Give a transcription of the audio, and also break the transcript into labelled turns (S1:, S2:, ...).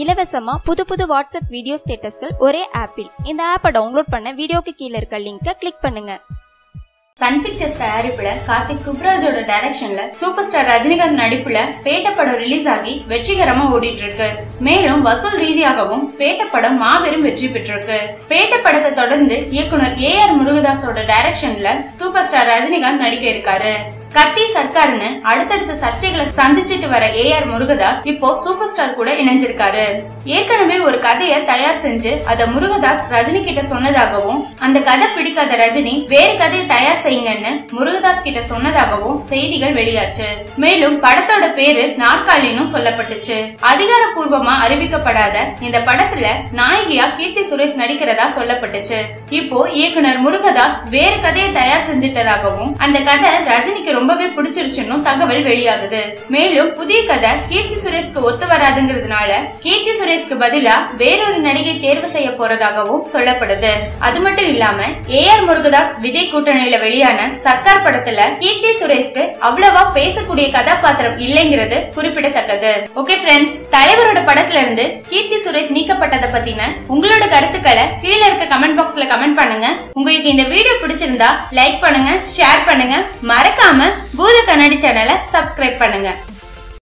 S1: இலவசமா புது புது வாட்ஸ்அப் வீடியோ ஸ்டேட்டஸ்கள் ஒரே ஆப்பில். இந்த ஆப்பை டவுன்லோட் பண்ண வீடியோக்கு கீழே இருக்க லிங்கை கிளிக் பண்ணுங்க.
S2: சன் பிக்சர்ஸ் தயாரிப்புல கார்த்திக் சுப்ராஜோட டைரக்ஷன்ல சூப்பர் ஸ்டார் ரஜினிகாந்த் நடிப்புல பேட்ட படம் ரிலீஸ் ஆகி வெற்றிகரமா ஓடிட்டு இருக்கு மேலும் வசூல் ரீதியாகவும் பேட்ட படம் மாபெரும் வெற்றி பெற்றிருக்கு. பேட்ட படத்தை தொடர்ந்து இயக்குனர் ஏ ஆர் முருகதாஸோட டைரக்ஷன்ல சூப்பர் ஸ்டார் ரஜினிகாந்த் நடிக்க இருக்காரு. கத்தி சர்க்கார்னு அடுத்தடுத்த சர்ச்சைகளை சந்திச்சிட்டு வர ஏ ஆர் முருகதாஸ் இப்போ சூப்பர் ஸ்டார் கூட இணைஞ்சிருக்காரு. ஏற்கனவே ஒரு கதையை தயார் செஞ்சு அத முருகதாஸ் ரஜினி கிட்ட சொன்னதாகவும் அந்த கதை பிடிக்காத ரஜினி வேறு கதையை தயார் செய்யுங்கன்னு முருகதாஸ் கிட்ட சொன்னதாகவும் செய்திகள் வெளியாச்சு. மேலும் படத்தோட பேரு நாற்காலின்னு சொல்லப்பட்டுச்சு. அதிகாரப்பூர்வமா அறிவிக்கப்படாத இந்த படத்துல நாயகியா கீர்த்தி சுரேஷ் நடிக்கிறதா சொல்லப்பட்டுச்சு. இப்போ இயக்குனர் முருகதாஸ் வேறு கதையை தயார் செஞ்சிட்டதாகவும் அந்த கதை ரஜினிக்கு ரொம்பவே பிடிச்சிருச்சுன்னு தகவல் வெளியாகுது. மேலும் புதிய கதை கீர்த்தி சுரேஷ்க்கு ஒத்து வராதுங்கிறதுனால கீர்த்தி சுரேஷ்க்கு பதிலா வேறொரு நடிகை தேர்வு செய்ய போறதாகவும் சொல்லப்படுது. அது மட்டும் இல்லாம ஏ ஆர் முருகதாஸ் விஜய் கூட்டணியில வெளியான சர்க்கார் படத்துல கீர்த்தி சுரேஷ்க்கு அவ்வளவா பேசக்கூடிய கதாபாத்திரம் இல்லைங்கிறது குறிப்பிடத்தக்கது. ஓகே ஃப்ரெண்ட்ஸ் தலைவரோட படத்துல இருந்து கீர்த்தி சுரேஷ் நீக்கப்பட்டதை பத்தின உங்களோட கருத்துக்களை கீழே இருக்க கமெண்ட் பாக்ஸ்ல கமெண்ட் பண்ணுங்க. உங்களுக்கு இந்த வீடியோ பிடிச்சிருந்தா லைக் பண்ணுங்க ஷேர் பண்ணுங்க. மறக்காம பூத கண்ணாடி சேனலை சப்ஸ்கிரைப் பண்ணுங்க.